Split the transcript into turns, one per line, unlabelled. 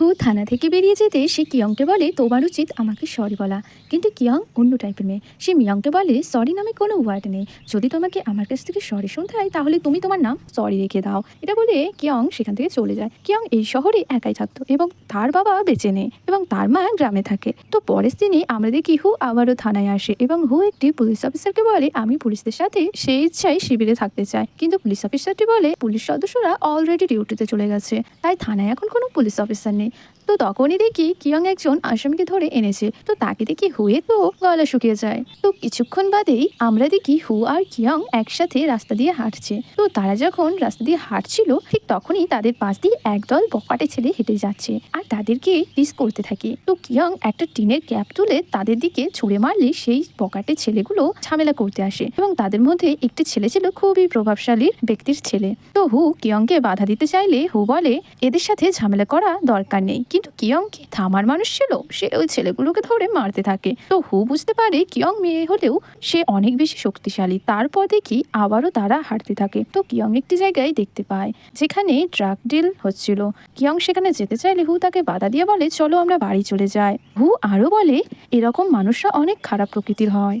হু, থানা থেকে বেরিয়ে যেতে সে কিয়ংকে বলে তোমার উচিত আমাকে সরি বলা। কিন্তু কিয়ং অন্য টাইপের মেয়ে। সে মিয়ংকে বলে, সরি নামে কোনো ওয়ার্ড নেই। যদি তোমাকে আমার কাছ থেকে সরি শুনতে হয়, তাহলে তুমি তোমার নাম সরি রেখে দাও। এটা বলে কিয়ং সেখান থেকে চলে যায়। কিয়ং এই শহরে একাই থাকতো এবং তার বাবা বেঁচে নেই এবং তার মা গ্রামে থাকে। তো পরের দিনে আমরা দেখি হু আবারও থানায় আসে এবং হু একটি পুলিশ অফিসারকে বলে, আমি পুলিশদের সাথে সেই ইচ্ছায় শিবিরে থাকতে চাই। কিন্তু পুলিশ অফিসারটি বলে, পুলিশ সদস্যরা অলরেডি ডিউটিতে চলে গেছে। তাই থানায় এখন কোনো পুলিশ অফিসার নেই। তো তখনই দেখি কিয়ং একজন আসামিকে ধরে এনেছে। তো তাকে দেখি হয়ে তো গলা শুকিয়ে যায়। কিছুক্ষণ বাদেই আমরা দেখি হু আর কিয়ং একসাথে রাস্তা দিয়ে হাঁটছে। তো তারা যখন রাস্তা দিয়ে হাঁটছিল, ঠিক তখনই তাদের পাশ দিয়ে একদল বকাটে ছেলে হেঁটে যাচ্ছে আর তাদেরকে টিস করতে থাকে। তো কিয়ং একটা টিনের ক্যাপ তুলে তাদের দিকে ছুঁড়ে মারলে সেই বকাটে ছেলেগুলো ঝামেলা করতে আসে এবং তাদের মধ্যে একটি ছেলে ছিল খুবই প্রভাবশালী ব্যক্তির ছেলে। তো হু কিয়ংকে বাধা দিতে চাইলে হু বলে, এদের সাথে ঝামেলা করা দরকার নেই। কিন্তু কিয়ং কি থামার মানুষ ছিল? সে ওই ছেলেগুলোকে ধরে মারতে থাকে। তো হু বুঝতে পারে কিয়ং মেয়ে হলেও সে অনেক বেশি শক্তিশালী। তারপর দেখি আবারও তারা হারতে থাকে। তো কিয়ং একটি জায়গায় দেখতে পায়, যেখানে ড্রাগ ডিল হচ্ছিল। কিয়ং সেখানে যেতে চাইলে হু তাকে বাধা দিয়ে বলে, চলো আমরা বাড়ি চলে যাই। হু আরও বলে, এরকম মানুষরা অনেক খারাপ প্রকৃতির হয়।